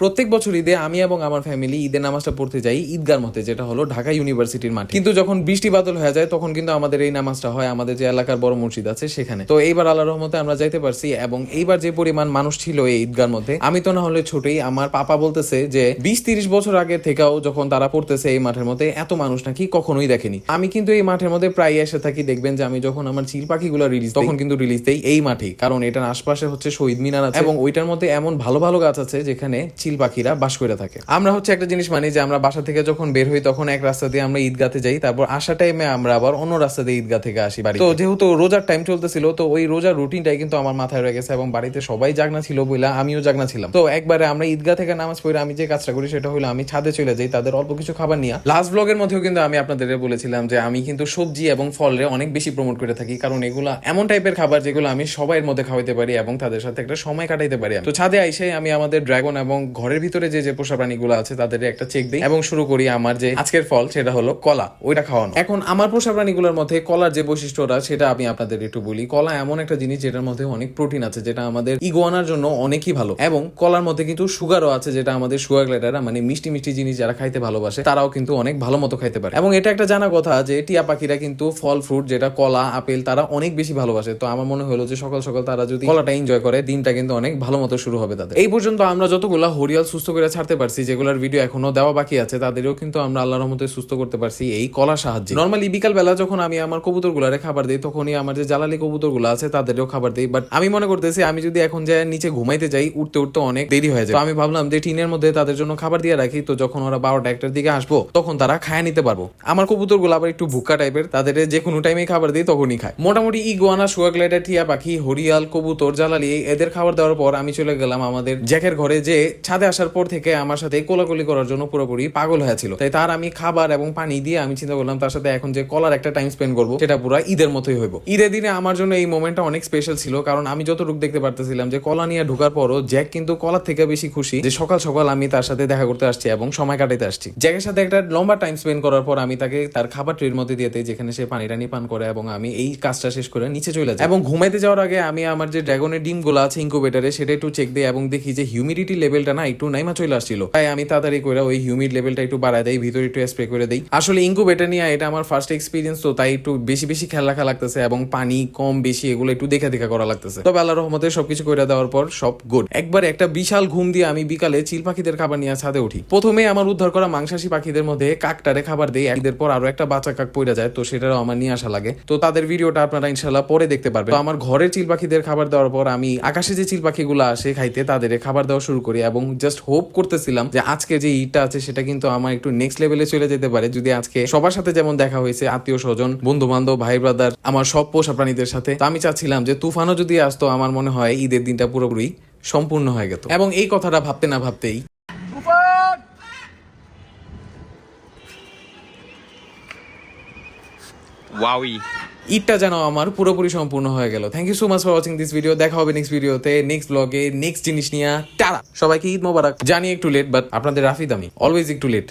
প্রত্যেক বছর ঈদে আমি এবং আমার ফ্যামিলি ঈদের নামাজটা পড়তে যাই ঈদগার মতে, যেটা হলো ঢাকা ইউনিভার্সিটির মাঠে। কিন্তু যখন বৃষ্টি বাদল হয়ে যায়, তখন কিন্তু আমাদের এই নামাজটা হয় আমাদের যে এলাকার বড় মসজিদ আছে সেখানে। তো এইবার আল্লাহ রহমতে আমরা যাইতে পারছি এবং এইবার যে পরিমাণ মানুষ ছিল এই ঈদগার মধ্যে, আমি তো না হলে ছোটই আমার পাপা বলতেছে যে বিশ তিরিশ বছর আগে থেকেও যখন তারা পড়তেছে এই মাঠের মধ্যে, এত মানুষ নাকি কখনোই দেখেনি। আমি কিন্তু এই মাঠের মধ্যে প্রায় এসে থাকি, দেখবেন যে আমি যখন আমার চিল পাখিগুলো রিলিজ তখন কিন্তু রিলিজ দেই এই মাঠেই। কারণ এটার আশপাশে হচ্ছে শহীদ মিনার আছে এবং ওইটার মধ্যে এমন ভালো ভালো গাছ আছে যেখানে চিল পাখিরা বাস করে থাকে। আমরা হচ্ছে একটা জিনিস মানি যে আমরা বাসা থেকে যখন বের হই তখন এক রাস্তা দিয়ে আমরা ঈদগাতে যাই, তারপর আসা টাইমে আমরা আবার অন্য রাস্তা দিয়ে ঈদগা থেকে আসি বাড়ি তো যেহেতু রোজার টাইম চলতেছিল, তো ওই রোজার রুটিনটাই কিন্তু আমার মাথায় রয়ে গেছে এবং বাড়িতে সবাই জাগনা ছিল বইলা আমিও জাগনা ছিলাম। তো একবারে আমরা ঈদগা থেকে নামাজ পড়ে আমি যে কাজটা করি সেটা হলো আমি ছাদে চলে যাই তাদের অল্প কিছু খাবার নিয়ে। লাস্ট ব্লগের মধ্যেও কিন্তু আমি আপনাদের বলেছিলাম যে আমি কিন্তু সবজি এবং ফলরে অনেক বেশি প্রমোট করে থাকি, কারণ এগুলা এমন টাইপের খাবার যেগুলো আমি সবাইয়ের মধ্যে খাওয়াইতে পারি এবং তাদের সাথে একটা সময় কাটাইতে পারি তো ছাদে আইসে আমি আমাদের ড্রাগন এবং ঘরের ভিতরে যে যে পোষা প্রাণীগুলো আছে তাদের একটা চেক দিই এবং শুরু করি আমার যে আজকের ফল, সেটা হলো কলা, ওইটা খাওয়ানো। এখন আমার পোষা প্রাণীগুলোর মধ্যে কলার যে বৈশিষ্ট্যটা সেটা আমি আপনাদের একটু বলি। কলা এমন একটা জিনিস যেটার মধ্যে অনেক প্রোটিন আছে, যেটা আমাদের ইগোয়ানার জন্য অনেকই ভালো। এবং কলার মধ্যে কিন্তু সুগারও আছে, যেটা আমাদের সুগার গ্লাইডাররা মানে মিষ্টি মিষ্টি জিনিস যারা খাইতে ভালোবাসে, তারাও কিন্তু অনেক ভালো মতো খাইতে পারে। এবং এটা একটা জানা কথা যে, টিয়া পাখিরা কিন্তু ফল ফ্রুট যেটা কলা, আপেল, তারা অনেক বেশি ভালোবাসে। তো আমার মনে হলো যে, সকাল সকাল তারা যদি কলাটা এনজয় করে, দিনটা কিন্তু অনেক ভালো মতো শুরু হবে তাদের। এই পর্যন্ত আমরা যতগুলা হরিয়াল সুস্থ করে ছাড়তে পারছি, যেগুলোর ভিডিও এখনও দেওয়া বাকি আছে, তাদেরও কিন্তু আমরা আল্লাহর রহমতে সুস্থ করতে পারছি এই কলা সাহায্যে। নর্মালি বিকাল বেলা যখন আমি আমার কবুতর গুলারে খাবার দিই, তখনই আমার যে জ্বালালি কবুতরগুলো আছে, তাদেরও খাবার দিই। বাট আমি মনে করতেছি, আমি যদি এখন যে নিচে ঘুমাইতে যাই, উঠতে উঠতে অনেক দেরি হয়ে যায়। আমি ভাবলাম যে টিনের মধ্যে তাদের জন্য খাবার দিয়ে রাখি, তো যখন ওরা বারোটা একটার দিকে আসব, তখন তারা খায় নিতে পারব। আমার কবুতরগুলো আবার একটু ভুক্কা টাইপের তাদের যে কোনো টাইমে খাবার দিই, তখনই খায়। মোটামুটি ইগুয়ানা শুয়াগ্লাইডার টিয়া পাখি, হরিয়াল, কবুতর জ্বালালি এদের খাবার দেওয়ার পর আমি চলে গেলাম আমাদের জ্যাকের ঘরে, যে ছাদে আসার পর থেকে আমার সাথে কোলাকুলি করার জন্য পুরোপুরি পাগল হয়েছিল। তাই তার আমি খাবার এবং পানি দিয়ে আমি চিন্তা করলাম তার সাথে এখন যে কলার একটা টাইম স্পেন্ড করব, সেটা পুরো ঈদের মতোই হইব। ঈদের দিনে আমার জন্য এই মোমেন্টটা অনেক স্পেশাল ছিল, কারণ আমি যতটুকু দেখতে পারতেছিলাম যে কলা নিয়ে ঢোকার পরও জ্যাক কিন্তু কলার থেকে বেশি খুশি যে সকাল সকাল আমি তার সাথে দেখা করতে আসছি এবং সময় কাটাতে আসছি। জ্যাকের সাথে একটা লম্বা টাইম স্পেন্ড করার পর আমি তাকে তার খাবার ট্রির মধ্যে দিয়ে যেখানে সে পানি টানি পান করে এবং আমি এই কাজটা শেষ করে নিচে চলে যাই। এবং ঘুমাইতে যাওয়ার আগে আমি আমার যে ড্রাগনের ডিমগুলো আছে ইনকুবেটারে সেটা একটু চেক দিই এবং দেখি যে হিউমিডিটি লেভেলটা না একটু নাইমা চলে আসছিল। তাই আমি তাড়াতাড়ি করে ওই হিউমিড লেভেলটা একটু বাড়ায় দেই, ভিতরে একটু স্প্রে করে দেই। আসলে ইনকুবেটার নিয়ে এটা আমার ফার্স্ট এক্সপিরিয়েন্স তো তাই একটু বেশি বেশি খেলা রাখা লাগতেছে এবং পানি কম বেশি এগুলো একটু দেখা দেখা করা লাগতেছে। তবে আল্লাহ রহমতে সবকিছু করে দেওয়ার পর সব গুড একবার একটা বিশাল ঘুম দিয়ে আমি বিকালে চিল পাখিদের খাবার নিয়ে ছাদে উঠি। প্রথমে আমার উদ্ধার করা মাংসাশী পাখিদের মধ্যে কাকটারে খাবার দেই একদের পর আরও একটা বাচ্চা কাক পড়ে যায়, তো সেটারও আমার নিয়ে আসা লাগে। তো তাদের ভিডিওটা আপনারা ইনশাল্লাহ পরে দেখতে পারবেন। তো আমার ঘরের চিল পাখিদের খাবার দেওয়ার পর আমি আকাশে যে চিল পাখিগুলো আসে খাইতে তাদের খাবার দেওয়া শুরু করি এবং জাস্ট হোপ করতেছিলাম যে আজকে যে ঈদটা আছে, সেটা কিন্তু আমার একটু নেক্সট লেভেলে চলে যেতে পারে। যদি আজকে সবার সাথে যেমন দেখা হয়েছে, আত্মীয় স্বজন বন্ধু বান্ধব ভাই ব্রাদার আমার সব পোষা প্রাণীদের সাথে, তো আমি চাচ্ছিলাম যে তুফানও যদি আসতো, আমার মনে হয় ঈদের দিনটা পুরোপুরি সম্পূর্ণ হয়ে গেত। এবং এই কথাটা ভাবতে না ভাবতেই ওয়াউই ইটটা যেন আমার পুরোপুরি সম্পূর্ণ হয়ে গেল। Thank you so much for watching this video দেখা হবে নেক্সট ভিডিওতে নেক্সট ব্লগে নেক্সট জিনিস নিয়ে। টারা সবাইকে ঈদ মোবারক। জানি একটু লেট বাট আপনাদের রাফিদ আমি। অলওয়েজ একটু লেট